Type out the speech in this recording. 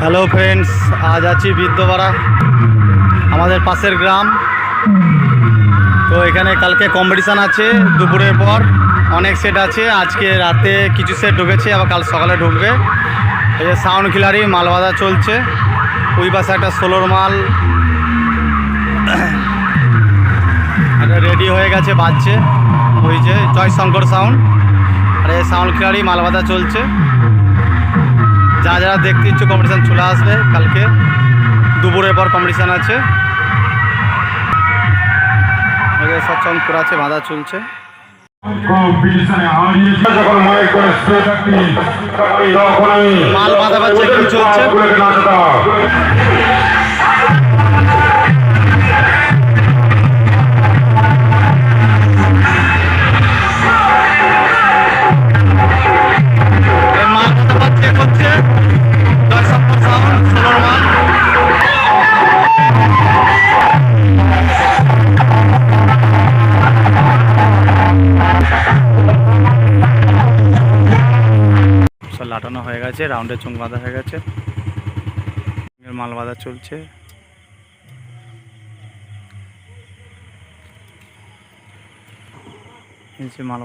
Hello friends আজ আছি বৃদ্ধপাড়া আমাদের পাশের গ্রাম। তো এখানে কালকে কম্পিটিশান আছে, দুপুরের পর অনেক সেট আছে। আজকে রাতে কিছু সেট ঢুকেছে, আবার কাল সকালে ঢুকবে। এই যে সাউন্ড খিলাড়ি মাল বাঁধা চলছে। ওই পাশে একটা সোলোর মাল রেডি হয়ে গেছে, বাজছে। ওই যে জয়শঙ্কর সাউন্ড আর এই সাউন্ড খিলাড়ি মাল বাঁধা চলছে। যারা যারা দেখতে ইচ্ছুক কম্পিটিশান চলে আসবে কালকে। দুপুরের পর কম্পিটিশান আছে। সচ্ছন্দ সচ্ছং আছে বাঁধা চলছে। মাল বাঁধা বাচ্চা কি চলছে? লাটানো হয়ে গেছে রাউন্ডের চুং বাঁধা হয়ে গেছে। মাল বাঁধা চলছে। মাল